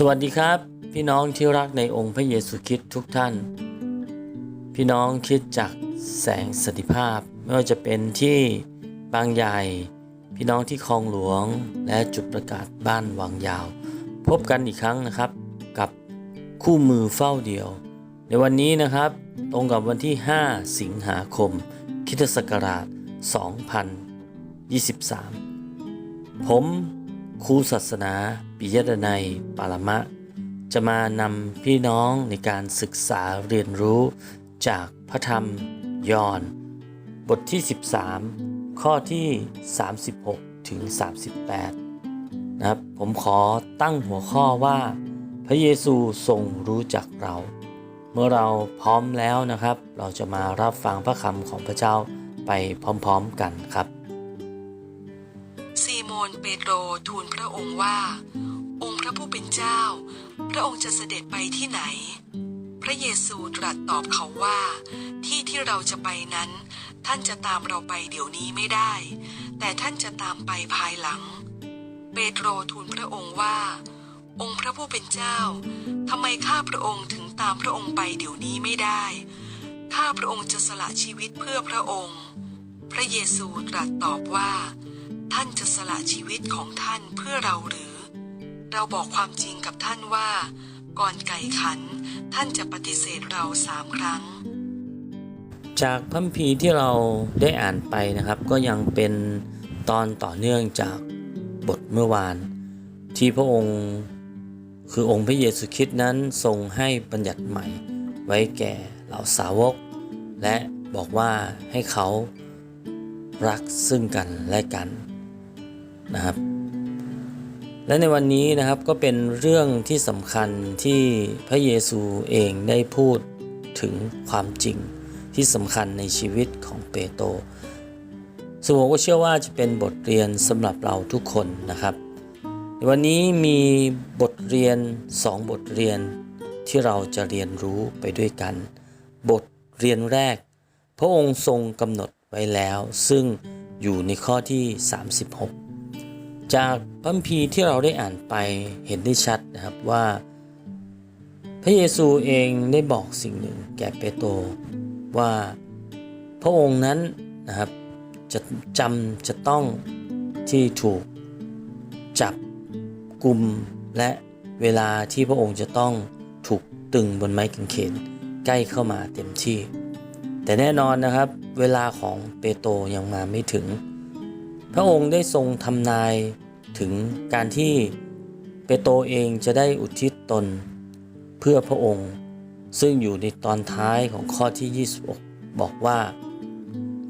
สวัสดีครับ พี่น้องที่รักในองค์พระเยซูคริสต์ทุกท่าน พี่น้องคิดจากแสงสถิภาพ ไม่ว่าจะเป็นที่บางใหญ่ พี่น้องที่คลองหลวงและจุดประกาศบ้านวังยาว พบกันอีกครั้งนะครับกับคู่มือเฝ้าเดียว ในวันนี้นะครับ ตรงกับวันที่ 5 สิงหาคมคริสตศักราช 2023 ผมครูศาสนา ปิยดนัยปารมะ จะมานำพี่น้องในการศึกษาเรียนรู้จากพระธรรมยอห์นบทที่ 13 ข้อที่ 36 ถึง 38 นะครับ ผมขอตั้งหัวข้อว่า พระเยซูทรงรู้จักเรา เมื่อเราพร้อมแล้วนะครับ เราจะมารับฟังพระคำของพระเจ้าไปพร้อมๆกันครับ นเปโตรทูลพระองค์ว่า องค์พระผู้เป็นเจ้า พระองค์จะเสด็จไปที่ไหน พระเยซูตรัสตอบเขาว่า ที่ที่เราจะไปนั้น ท่านจะตามเราไปเดี๋ยวนี้ไม่ได้ แต่ท่านจะตามไปภายหลัง เปโตรทูลพระองค์ว่า องค์พระผู้เป็นเจ้าทำไมข้าพระองค์ถึงตามพระองค์ไปเดี๋ยวนี้ไม่ได้ข้าพระองค์จะสละชีวิตเพื่อพระองค์ พระเยซูตรัสตอบว่า ท่านจะสละชีวิตของท่านเพื่อเราหรือ เราบอกความจริงกับท่านว่า ก่อนไก่ขัน ท่านจะปฏิเสธเราสามครั้ง จากพัมภีที่เราได้อ่านไปนะครับ ก็ยังเป็นตอนต่อเนื่องจากบทเมื่อวาน ที่พระองค์คือองค์พระเยซูคริสต์นั้นทรงให้บัญญัติใหม่ ไว้แก่เหล่าสาวก และบอกว่าให้เขารักซึ่งกันและกัน นะครับ และในวันนี้นะครับก็เป็นเรื่องที่สำคัญที่พระเยซูเองได้พูดถึงความจริงที่สำคัญในชีวิตของเปโตรซึ่งผมก็เชื่อว่าจะเป็นบทเรียนสำหรับเราทุกคนนะครับ ในวันนี้มีบทเรียนสองบทเรียนที่เราจะเรียนรู้ไปด้วยกัน บทเรียนแรก พระองค์ทรงกำหนดไว้แล้ว ซึ่งอยู่ในข้อที่ 36 จากพัมภีที่เราได้อ่านไปเห็นได้ชัดนะครับว่า พระเยซูเองได้บอกสิ่งหนึ่งแก่เปโตรว่าพระองค์นั้นนะครับจะจำจะต้องที่ถูกจับกลุ่มและเวลาที่พระองค์จะต้องถูกตึงบนไม้กางเขนใกล้เข้ามาเต็มที่ แต่แน่นอนนะครับ เวลาของเปโตรยังมาไม่ถึง พระองค์ได้ทรงทำนายถึงการที่เปโตรเองจะได้อุทิศตนเพื่อพระองค์ ซึ่งอยู่ในตอนท้ายของข้อที่ 26 บอกว่า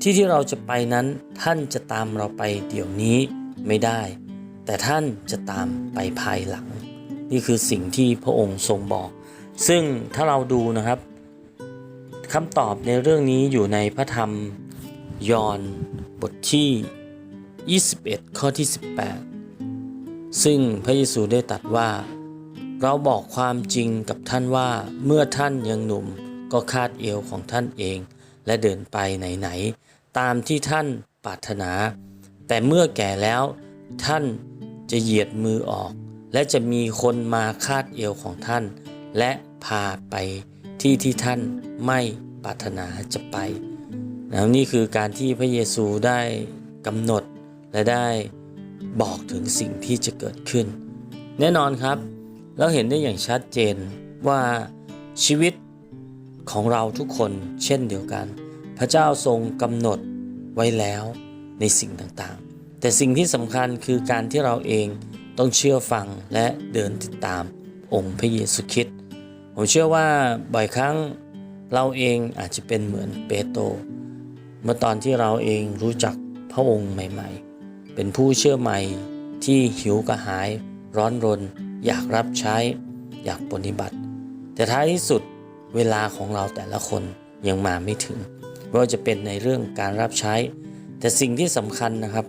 ที่ที่เราจะไปนั้นท่านจะตามเราไปเดี๋ยวนี้ไม่ได้ แต่ท่านจะตามไปภายหลัง นี่คือสิ่งที่พระองค์ทรงบอก ซึ่งถ้าเราดูนะครับคำตอบในเรื่องนี้อยู่ในพระธรรมยอห์นบทที่ 21 ข้อที่ 18 ซึ่งพระเยซูได้ตรัสว่า เราบอกความจริงกับท่านว่าเมื่อท่านยังหนุ่มก็คาดเอวของท่านเอง และเดินไปไหนๆตามที่ท่านปรารถนา แต่เมื่อแก่แล้วท่านจะเหยียดมือออก และจะมีคนมาคาดเอวของท่าน และพาไปที่ที่ท่านไม่ปรารถนาจะไปนะนี่คือการที่พระเยซูได้กำหนด และได้บอกถึงสิ่งที่จะเกิดขึ้น แน่นอนครับ เราเห็นได้อย่างชัดเจนว่าชีวิตของเราทุกคนเช่นเดียวกัน พระเจ้าทรงกำหนดไว้แล้วในสิ่งต่างๆ แต่สิ่งที่สำคัญคือการที่เราเองต้องเชื่อฟังและเดินติดตามองค์พระเยซูคริสต์ผมเชื่อว่าบ่อยครั้งเราเองอาจจะเป็นเหมือนเปโตรเมื่อตอนที่เราเองรู้จักพระองค์ใหม่ ๆ เป็นผู้เชื่อใหม่ที่หิวกระหาย ร้อนรน อยากรับใช้ อยากปฏิบัติ แต่ท้ายที่สุดเวลาของเราแต่ละคนยังมาไม่ถึงไม่ว่าจะเป็นในเรื่องการรับใช้ แต่สิ่งที่สำคัญนะครับ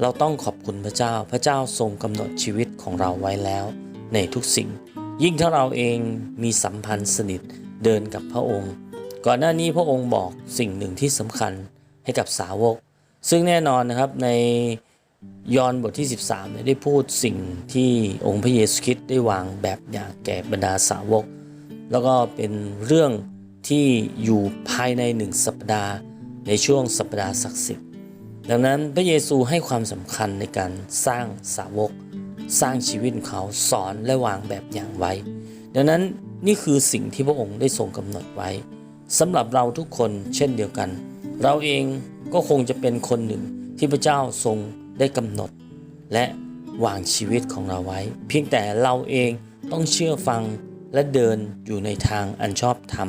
เราต้องขอบคุณพระเจ้าพระเจ้าทรงกำหนดชีวิตของเราไว้แล้ว ในทุกสิ่ง ยิ่งถ้าเราเองมีสัมพันธ์สนิทเดินกับพระองค์ ก่อนหน้านี้พระองค์บอกสิ่งหนึ่งที่สำคัญให้กับสาวก ซึ่งแน่นอนนะครับใน ยอห์นบทที่ 13 ได้พูดสิ่งที่องค์พระเยซูคริสต์ได้วางแบบอย่างแก่บรรดาสาวก แล้วก็เป็นเรื่องที่อยู่ภายในหนึ่งสัปดาห์ในช่วงสัปดาห์ศักดิ์สิทธิ์ ดังนั้นพระเยซูให้ความสำคัญในการสร้างสาวก สร้างชีวิตเขาสอนและวางแบบอย่างไว้ ดังนั้นนี่คือสิ่งที่พระองค์ได้ทรงกำหนดไว้สำหรับเราทุกคนเช่นเดียวกัน เราเองก็คงจะเป็นคนหนึ่งที่พระเจ้าทรง ได้กำหนด และวางชีวิตของเราไว้ เพียงแต่เราเองต้องเชื่อฟังและเดินอยู่ในทางอันชอบธรรม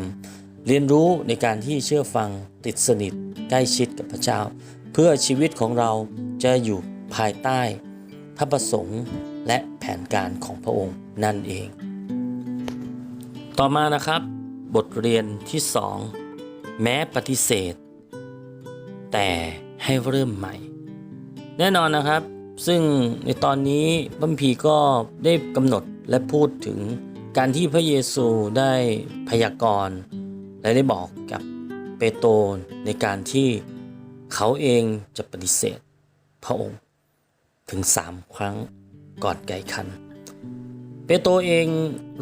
เรียนรู้ในการที่เชื่อฟังติดสนิทใกล้ชิดกับพระเจ้า เพื่อชีวิตของเราจะอยู่ภายใต้ พระประสงค์และแผนการของพระองค์นั่นเอง ต่อมานะครับ บทเรียนที่สองแม้ปฏิเสธ แต่ให้เริ่มใหม่ แน่นอนนะครับ ซึ่งในตอนนี้บัมพีก็ได้กำหนดและพูดถึงการที่พระเยซูได้พยากรณ์และได้บอกกับเปโตรในการที่เขาเองจะปฏิเสธพระองค์ถึงสามครั้งก่อนไก่คัน เปโตรเอง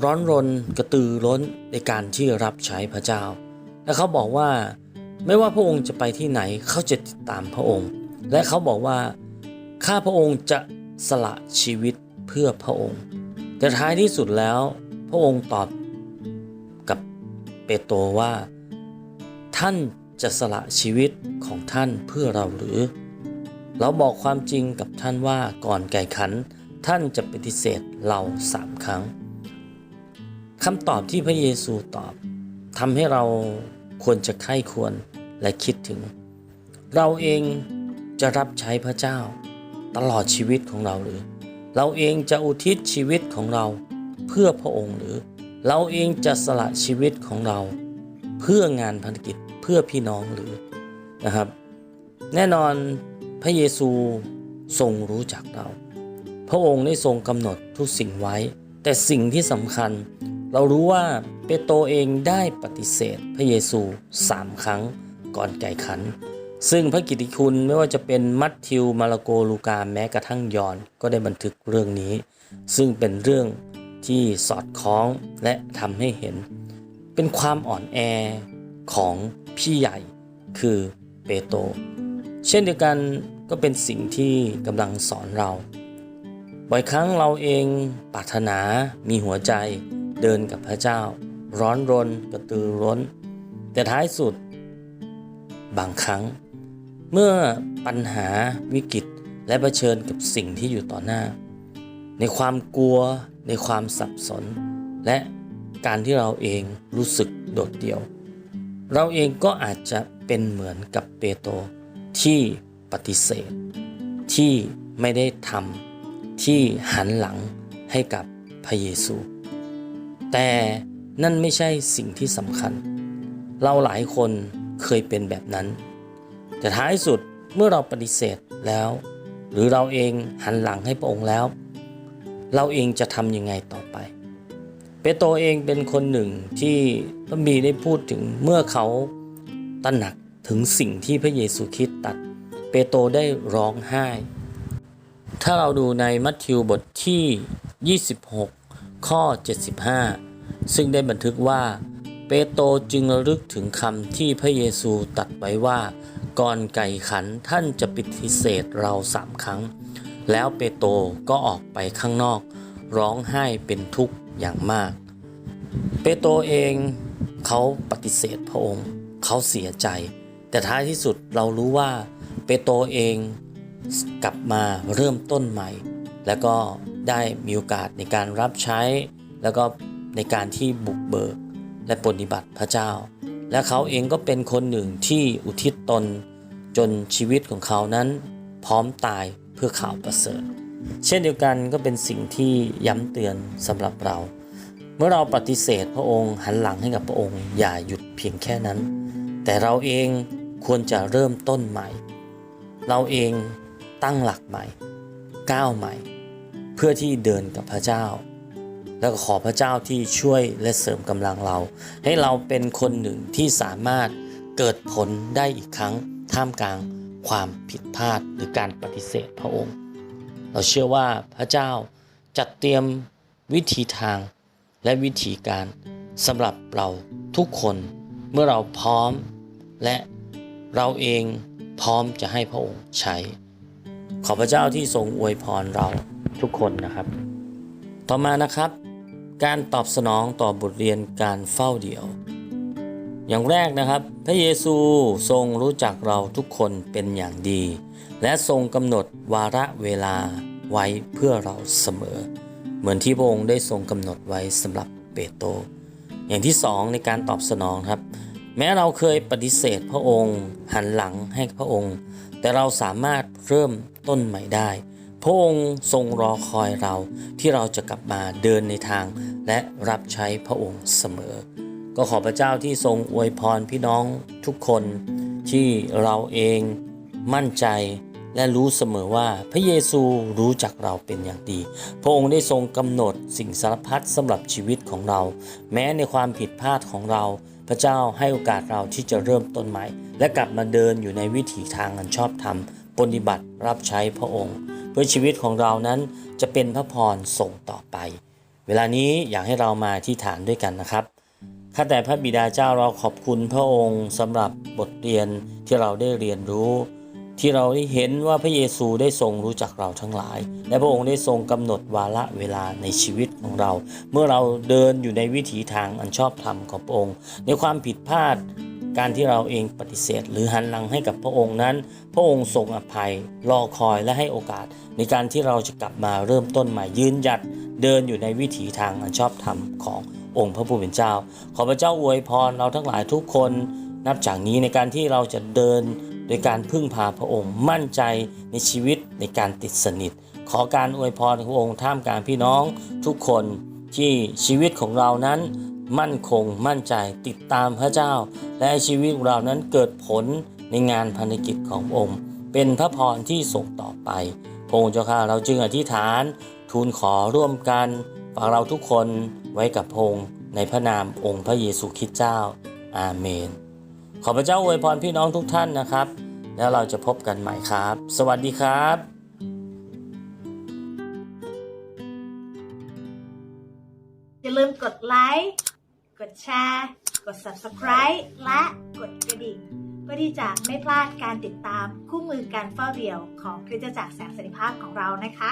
ร้อนรนกระตือร้นในการที่รับใช้พระเจ้า และเขาบอกว่าไม่ว่าพระองค์จะไปที่ไหนเขาจะติดตามพระองค์ และเขาบอกว่า ข้าพระองค์จะสละชีวิตเพื่อพระองค์ แต่ท้ายที่สุดแล้ว พระองค์ตอบกับเปโตรว่า ท่านจะสละชีวิตของท่านเพื่อเราหรือ เราบอกความจริงกับท่านว่าก่อนไก่ขัน ท่านจะปฏิเสธเราสามครั้งคำตอบที่พระเยซูตอบทำให้เราควรจะไข้ควรและคิดถึง เราเองจะรับใช้พระเจ้า ตลอดชีวิตของเราหรือ เราเองจะอุทิศชีวิตของเราเพื่อพระองค์หรือ เราเองจะสละชีวิตของเรา เพื่องานภารกิจเพื่อพี่น้องหรือนะครับ แน่นอนพระเยซูทรงรู้จักเรา พระองค์ได้ทรงกำหนดทุกสิ่งไว้ แต่สิ่งที่สำคัญ เรารู้ว่าเปโตรเองได้ปฏิเสธพระเยซูสามครั้งก่อนไก่ขัน ซึ่งพระกิติคุณไม่ว่าจะเป็นมัทธิวมารโกลูกาแม้กระทั่งยอนก็ได้บันทึกเรื่องนี้ ซึ่งเป็นเรื่องที่สอดคล้องและทำให้เห็น เป็นความอ่อนแอของพี่ใหญ่คือเปโตรเช่นเดียวกันก็เป็นสิ่งที่กำลังสอนเรา บ่อยครั้งเราเองปรารถนามีหัวใจเดินกับพระเจ้า ร้อนรนกระตือร้น แต่ท้ายสุด บางครั้ง เมื่อปัญหาวิกฤตและะเผชิญกับสิ่งที่อยู่ต่อหน้า ในความกลัว ในความสับสน และการที่เราเองรู้สึกโดดเดี่ยว เราเองก็อาจจะเป็นเหมือนกับเปโตรที่ปฏิเสธ ที่ไม่ได้ทำที่หันหลังให้กับพระเยซู แต่นั่นไม่ใช่สิ่งที่สำคัญ เราหลายคนเคยเป็นแบบนั้น แต่ท้ายสุดเมื่อเราปฏิเสธแล้ว หรือเราเองหันหลังให้พระองค์แล้ว เราเองจะทำยังไงต่อไป เปโตรเองเป็นคนหนึ่งที่พระบีได้พูดถึงเมื่อเขาตระหนักถึงสิ่งที่พระเยซูคริสต์ตัด เปโตรได้ร้องไห้ ถ้าเราดูในมัทธิวบทที่ 26 ข้อ 75 ซึ่งได้บันทึกว่า เปโตรจึงระลึกถึงคำที่พระเยซูตรัสไว้ว่า ก่อนไก่ขันท่านจะปฏิเสธเราสามครั้ง แล้วเปโตรก็ออกไปข้างนอก ร้องไห้เป็นทุกข์อย่างมาก เปโตรเองเขาปฏิเสธพระองค์ เขาเสียใจ แต่ท้ายที่สุดเรารู้ว่าเปโตรเองกลับมาเริ่มต้นใหม่ แล้วก็ได้มีโอกาสในการรับใช้ แล้วก็ในการที่บุกเบิกและปฏิบัติพระเจ้า และเขาเองก็เป็นคนหนึ่งที่อุทิศตน จนชีวิตของเขานั้นพร้อมตายเพื่อข่าวประเสริฐ เช่นเดียวกันก็เป็นสิ่งที่ย้ำเตือนสำหรับเรา เมื่อเราปฏิเสธพระองค์หันหลังให้กับพระองค์อย่าหยุดเพียงแค่นั้น แต่เราเองควรจะเริ่มต้นใหม่ เราเองตั้งหลักใหม่ ก้าวใหม่ เพื่อที่เดินกับพระเจ้า แล้วก็ขอพระเจ้าที่ช่วยและเสริมกำลังเรา ให้เราเป็นคนหนึ่งที่สามารถเกิดผลได้อีกครั้ง ท่ามกลางความผิดพลาดหรือการปฏิเสธพระองค์ เราเชื่อว่าพระเจ้าจัดเตรียมวิธีทางและวิธีการสำหรับเราทุกคนเมื่อเราพร้อมและเราเองพร้อมจะให้พระองค์ใช้ ขอพระเจ้าที่ทรงอวยพรเราทุกคนนะครับ ต่อมานะครับ การตอบสนองต่อบทเรียนการเฝ้าเดี่ยว อย่างแรกนะครับ พระเยซูทรงรู้จักเราทุกคนเป็นอย่างดี และทรงกำหนดวาระเวลาไว้เพื่อเราเสมอ เหมือนที่พระองค์ได้ทรงกำหนดไว้สำหรับเปโตรอย่างที่สองในการตอบสนองครับ แม้เราเคยปฏิเสธพระองค์ หันหลังให้พระองค์ แต่เราสามารถเริ่มต้นใหม่ได้ พระองค์ทรงรอคอยเราที่เราจะกลับมาเดินในทาง และรับใช้พระองค์เสมอ ก็ขอพระเจ้าที่ทรงอวยพรพี่น้องทุกคนที่เราเองมั่นใจและรู้เสมอว่าพระเยซูรู้จักเราเป็นอย่างดี พระองค์ได้ทรงกำหนดสิ่งสารพัดสำหรับชีวิตของเรา แม้ในความผิดพลาดของเรา พระเจ้าให้โอกาสเราที่จะเริ่มต้นใหม่ และกลับมาเดินอยู่ในวิถีทางอันชอบธรรมปฏิบัติรับใช้พระองค์ เพื่อชีวิตของเรานั้นจะเป็นพระพรส่งต่อไป เวลานี้อยากให้เรามาที่ฐานด้วยกันนะครับ ข้าแต่พระบิดาเจ้าเราขอบคุณพระองค์สำหรับบทเรียนที่เราได้เรียนรู้ ที่เราได้เห็นว่าพระเยซูได้ทรงรู้จักเราทั้งหลาย และพระองค์ได้ทรงกำหนดวาระเวลาในชีวิตของเรา เมื่อเราเดินอยู่ในวิถีทางอันชอบธรรมของพระองค์ ในความผิดพลาดการที่เราเองปฏิเสธ หรือหันหลังให้กับพระองค์นั้น พระองค์ทรงอภัยรอคอยและให้โอกาส ในการที่เราจะกลับมาเริ่มต้นใหม่ยืนหยัดเดินอยู่ในวิถีทางอันชอบธรรมของ องค์พระผู้เป็นเจ้า ขอพระเจ้าอวยพรเราทั้งหลายทุกคนนับจากนี้ในการที่เราจะเดินโดยการพึ่งพาพระองค์มั่นใจในชีวิตในการติดสนิท ขอการอวยพรของพระองค์ท่ามกลางพี่น้องทุกคนที่ชีวิตของเรานั้นมั่นคงมั่นใจติดตามพระเจ้า และชีวิตของเรานั้นเกิดผลในงานพันธกิจขององค์ เป็นพระพรที่ส่งต่อไปพระองค์เจ้าข้าเราจึงอธิษฐานทูลขอร่วมกัน ฝากเราทุกคนไว้กับพงค์ในพระนามองค์พระเยซูคริสต์เจ้า อาเมน ขอพระเจ้าอวยพรพี่น้องทุกท่านนะครับ แล้วเราจะพบกันใหม่ครับ สวัสดีครับอย่าลืมกดไลค์ กดแชร์ กด subscribe และกดกระดิ่ง เพื่อที่จะไม่พลาดการติดตามคู่มือการเฝ้าเดี่ยวของคริสตจักรแสงสันติภาพของเรานะคะ